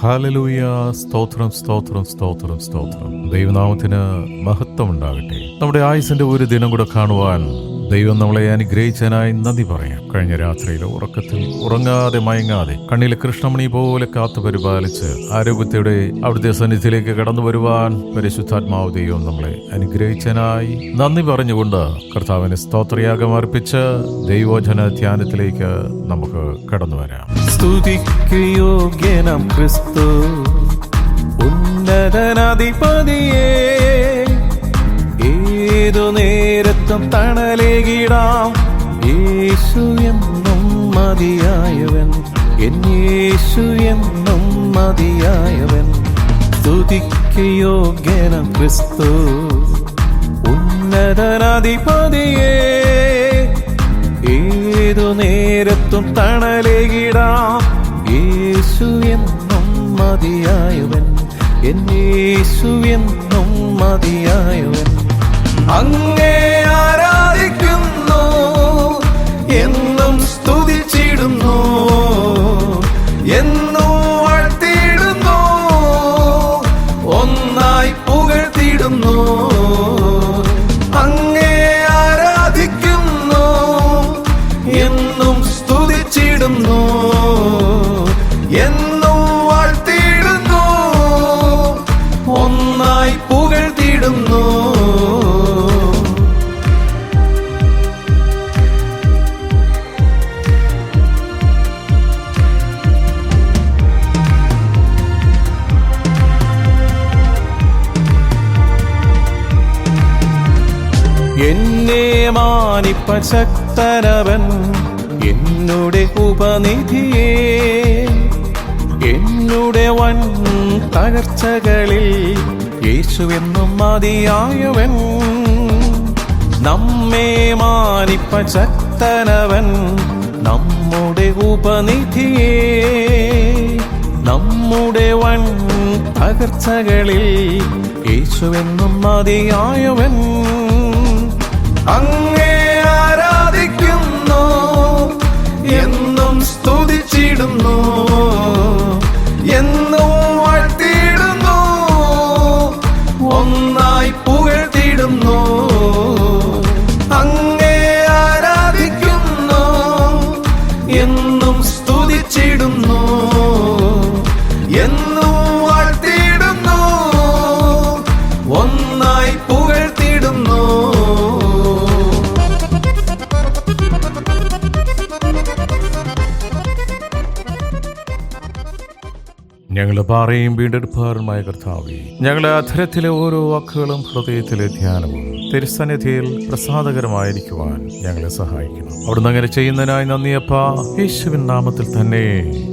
Hallelujah. സ്തോത്രം സ്തോത്രം സ്തോത്രം സ്തോത്രം. ദൈവനാമത്തിന് മഹത്വം ഉണ്ടാകട്ടെ നമ്മുടെ ആയുസിന്റെ ഒരു ദിനം കൂടെ കാണുവാൻ ദൈവം നമ്മളെ അനുഗ്രഹിച്ചതിനായി നന്ദി പറയാം. കഴിഞ്ഞ രാത്രിയിൽ ഉറക്കത്തിൽ ഉറങ്ങാതെ മയങ്ങാതെ കണ്ണിലെ കൃഷ്ണമണി പോലെ കാത്തു പരിപാലിച്ച് ആരോഗ്യത്തോടെ അവിടുത്തെ സന്നിധിയിലേക്ക് കടന്നു വരുവാൻ പരിശുദ്ധാത്മാവ് ദൈവം നമ്മളെ അനുഗ്രഹിച്ചതിനായി നന്ദി പറഞ്ഞുകൊണ്ട് കർത്താവിന് സ്തോത്രയാഗം അർപ്പിച്ച് ദൈവോജന ധ്യാനത്തിലേക്ക് നമുക്ക് കടന്നു വരാം. ക്രിസ്തു ഉന്നതനധിപതിയേ ഏതു നേരത്തും തണലേകിടാം. യേശു എന്നും മതിയായവൻ. എൻ യേശു എന്നും മതിയായവൻ. സ്തുതിക്ക് യോഗ്യനം ക്രിസ്തു. ഉന്നതനാധിപതിയേ ഏതു നേരത്തും തണലേകിടാം. യേശു എന്നും മതിയായവൻ. എൻ യേശു എന്നും മതിയായവൻ. മാനിപ്പ ശക്തനവൻ എന്നുടെ ഉപനിധിയേ എന്നുടെ വൻ തകർച്ചകളിൽ യേശുവെന്നും മതിയായവൻ. നമ്മെ മാനിപ്പശക്തനവൻ നമ്മുടെ ഉപനിധിയേ നമ്മുടെ വൻ തകർച്ചകളിൽ യേശുവെന്നും മതിയായവൻ. അങ്ങേ സ്തുതിച്ചിടുന്നു. എന്നും പാറയും വീണ്ടെടുപ്പാറുമായ കർത്താവി ഞങ്ങളുടെ അധരത്തിലെ ഓരോ വാക്കുകളും ഹൃദയത്തിലെ ധ്യാനവും തിരുസന്നിധിയിൽ പ്രസാദകരമായിരിക്കുവാൻ ഞങ്ങളെ സഹായിക്കണം അവിടുന്ന് അങ്ങനെ ചെയ്യുന്നതിനായി നന്ദിയപ്പ യേശുവിൻ നാമത്തിൽ തന്നെ.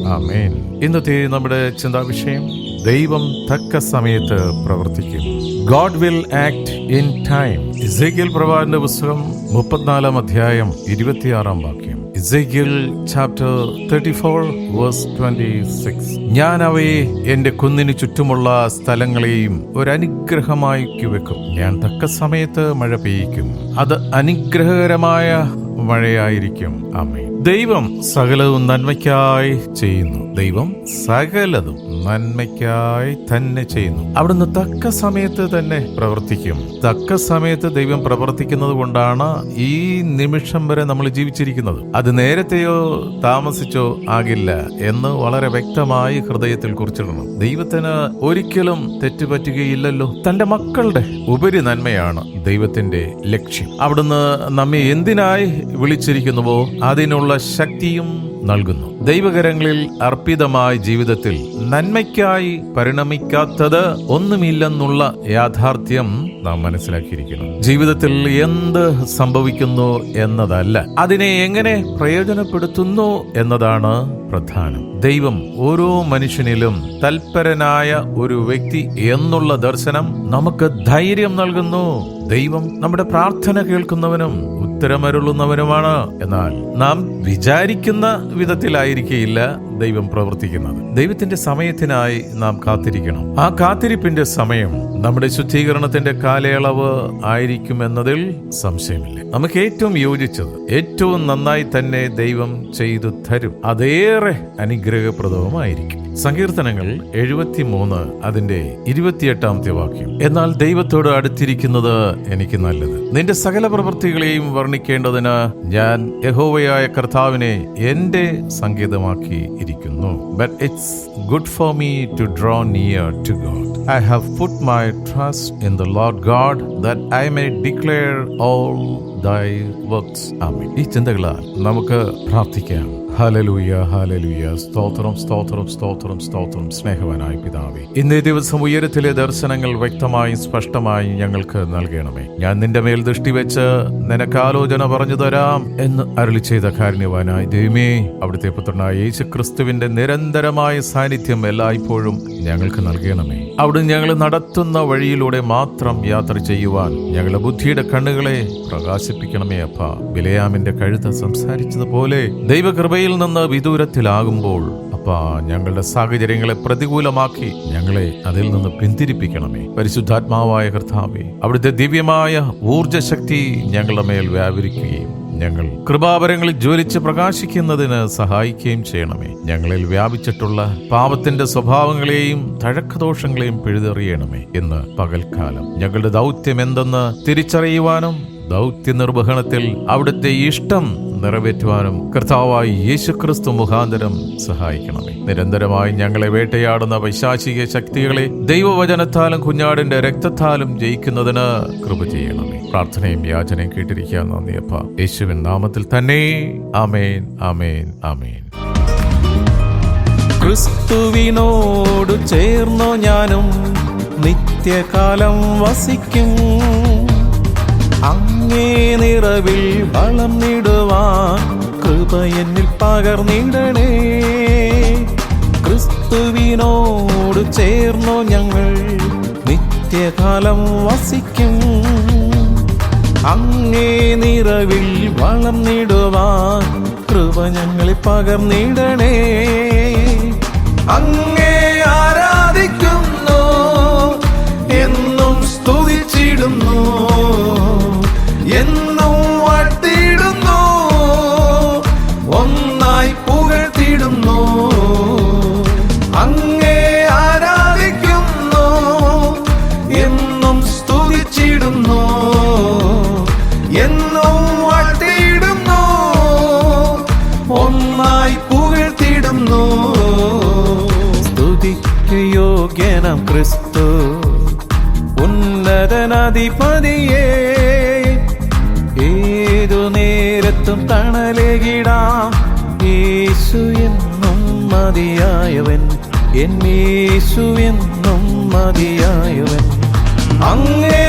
ആമേൻ. ഇന്നത്തെ നമ്മുടെ ചിന്താ വിഷയം ദൈവം തക്ക സമയത്ത് പ്രവർത്തിക്കും. God will act in time. Ezekiel പ്രവാചന്റെ പുസ്തകം മുപ്പത്തിനാലാം അധ്യായം ഇരുപത്തിയാറാം വാക്യം. Ezekiel chapter thirty four verse twenty six ഞാൻ അവയെ എന്റെ കുന്നിന് ചുറ്റുമുള്ള സ്ഥലങ്ങളെയും ഒരനുഗ്രഹമായി വെക്കും. ഞാൻ തക്ക സമയത്ത് മഴ പെയ്യിക്കും. അത് അനുഗ്രഹകരമായ മഴയായിരിക്കും. അമ്മേ ദൈവം സകലതും നന്മയ്ക്കായി ചെയ്യുന്നു. ദൈവം സകലതും നന്മയ്ക്കായി തന്നെ ചെയ്യുന്നു. അവിടുന്ന് തക്ക സമയത്ത് തന്നെ പ്രവർത്തിക്കും. തക്ക സമയത്ത് ദൈവം പ്രവർത്തിക്കുന്നത് കൊണ്ടാണ് ഈ നിമിഷം വരെ നമ്മൾ ജീവിച്ചിരിക്കുന്നത്. അത് നേരത്തെയോ താമസിച്ചോ ആകില്ല എന്ന് വളരെ വ്യക്തമായി ഹൃദയത്തിൽ കുറിച്ചിടണം. ദൈവത്തിന് ഒരിക്കലും തെറ്റുപറ്റുകയില്ലല്ലോ തന്റെ മക്കളുടെ ഉപരി നന്മയാണ് ദൈവത്തിന്റെ ലക്ഷ്യം. അവിടുന്ന് നമ്മെ എന്തിനായി വിളിച്ചിരിക്കുന്നുവോ? അതിനുള്ള ശക്തിയും നൽകുന്നു. ദൈവകരങ്ങളിൽ അർപ്പിതമായ ജീവിതത്തിൽ നന്മയ്ക്കായി പരിണമിക്കാത്തത് ഒന്നുമില്ലെന്നുള്ള യാഥാർത്ഥ്യം നാം മനസ്സിലാക്കിയിരിക്കുന്നു. ജീവിതത്തിൽ എന്ത് സംഭവിക്കുന്നു എന്നതല്ല അതിനെ എങ്ങനെ പ്രയോജനപ്പെടുത്തുന്നു എന്നതാണ് പ്രധാനം. ദൈവം ഓരോ മനുഷ്യനിലും തൽപരനായ ഒരു വ്യക്തി എന്നുള്ള ദർശനം നമുക്ക് ധൈര്യം നൽകുന്നു. ദൈവം നമ്മുടെ പ്രാർത്ഥന കേൾക്കുന്നവനും ഉത്തരമരുളുന്നവനുമാണ് എന്നാൽ നാം വിചാരിക്കുന്ന വിധത്തിലായിരിക്കില്ല ദൈവം പ്രവർത്തിക്കുന്നത്. ദൈവത്തിന്റെ സമയത്തിനായി നാം കാത്തിരിക്കണം. ആ കാത്തിരിപ്പിന്റെ സമയം നമ്മുടെ ശുദ്ധീകരണത്തിന്റെ കാലയളവ് ആയിരിക്കുമെന്നതിൽ സംശയമില്ല. നമുക്ക് ഏറ്റവും യോജിച്ചത് ഏറ്റവും നന്നായി തന്നെ ദൈവം ചെയ്തു തരും. അതേറെ അനുഗ്രഹപ്രദവുമായിരിക്കും. സങ്കീർത്തനങ്ങൾ എഴുപത്തിമൂന്ന് അതിന്റെ ഇരുപത്തിയെട്ടാമത്തെ വാക്യം. എന്നാൽ ദൈവത്തോട് അടുത്തിരിക്കുന്നത് എനിക്ക് നല്ലത്. നിന്റെ സകല പ്രവൃത്തികളെയും വർണിക്കേണ്ടതിന് ഞാൻ യഹോവയായ കർത്താവിനെ എന്റെ സംഗീതമാക്കി ഇരിക്കുന്നു. But it's good for me to draw near to God I have put my trust in the Lord God that I may declare all thy works ഈ ചിന്തകളാൽ നമുക്ക് പ്രാർത്ഥിക്കാം. ഹാലലൂയ ഹാലലൂയ സ്തോത്രം സ്തോത്രം സ്തോത്രം സ്തോത്രം. സ്നേഹവനായ പിതാവേ ഇന്നേ ദിവസം ഉയരത്തിലെ ദർശനങ്ങൾ വ്യക്തമായും സ്പഷ്ടമായും ഞങ്ങൾക്ക് നൽകണമേ. ഞാൻ നിന്റെ മേൽ ദൃഷ്ടി വെച്ച് നിനക്ക് ആലോചന പറഞ്ഞു തരാം എന്ന് അരുളി ചെയ്ത കാരുണ്യവാനായ ദൈവമേ അവിടുത്തെ പുത്രനായ യേശു ക്രിസ്തുവിന്റെ നിരന്തരമായ സാന്നിധ്യം എല്ലായ്പ്പോഴും ഞങ്ങൾക്ക് നൽകണമേ. അവിടുന്ന് ഞങ്ങൾ നടത്തുന്ന വഴിയിലൂടെ മാത്രം യാത്ര ചെയ്യുവാൻ ഞങ്ങളുടെ ബുദ്ധിയുടെ കണ്ണുകളെ പ്രകാശിപ്പിക്കണമേ അപ്പ. ബിലയാമിന്റെ കഴുത സംസാരിച്ചതുപോലെ ദൈവകൃപയിൽ നിന്ന് വിദൂരത്തിലാകുമ്പോൾ അപ്പ ഞങ്ങളുടെ സാഹചര്യങ്ങളെ പ്രതികൂലമാക്കി ഞങ്ങളെ അതിൽ നിന്ന് പിന്തിരിപ്പിക്കണമേ. പരിശുദ്ധാത്മാവായ കർത്താവേ അവിടുത്തെ ദിവ്യമായ ഊർജശക്തി ഞങ്ങളുടെ മേൽ വ്യാപരിക്കുകയും ഞങ്ങൾ കൃപാവരങ്ങളിൽ ജ്വലിച്ച് പ്രകാശിക്കുന്നതിന് സഹായിക്കുകയും ചെയ്യണമേ. ഞങ്ങളിൽ വ്യാപിച്ചിട്ടുള്ള പാപത്തിന്റെ സ്വഭാവങ്ങളെയും തഴക്കദോഷങ്ങളെയും പിഴുതെറിയണമേ എന്ന് പകൽക്കാലം. ഞങ്ങളുടെ ദൗത്യം എന്തെന്ന് തിരിച്ചറിയുവാനും ദൗത്യ നിർവഹണത്തിൽ അവിടുത്തെ ഇഷ്ടം നിറവേറ്റുവാനും കർത്താവായി യേശുക്രിസ്തു മുഖാന്തരം സഹായിക്കണമേ. നിരന്തരമായി ഞങ്ങളെ വേട്ടയാടുന്ന വൈശാചിക ശക്തികളെ ദൈവവചനത്താലും കുഞ്ഞാടിന്റെ രക്തത്താലും ജയിക്കുന്നതിന് കൃപ ചെയ്യണമേ. പ്രാർത്ഥനയും യാചനയും കേട്ടിരിക്കാൻ നന്ദിയപ്പ യേശുവിൻ നാമത്തിൽ തന്നെ. ആമേൻ ആമേൻ ആമേൻ. ക്രിസ്തുവിനോട് ചേർന്നോ ഞാനും. നിത്യകാലം വസിക്കും. അങ്ങേ നിറവിൽ വളർന്നിടുവാൻ കൃപ എന്നിൽ പകർന്നിടണേ ക്രിസ്തുവിനോട് ചേർന്നു ഞങ്ങൾ നിത്യകാലം വസിക്കും. അങ്ങേ നിറവിൽ വളർന്നിടുവാൻ കൃപ ഞങ്ങളിൽ പകർന്നിടണേ അങ്ങേ യോഗ്യനം ക്രിസ്തു ഉന്നതനധിപതിയേ ഏതു നേരത്തും തണലേകിടാം യേശു എന്നും മതിയായവൻ എന്നേശു എന്നും മതിയായവൻ അങ്ങേ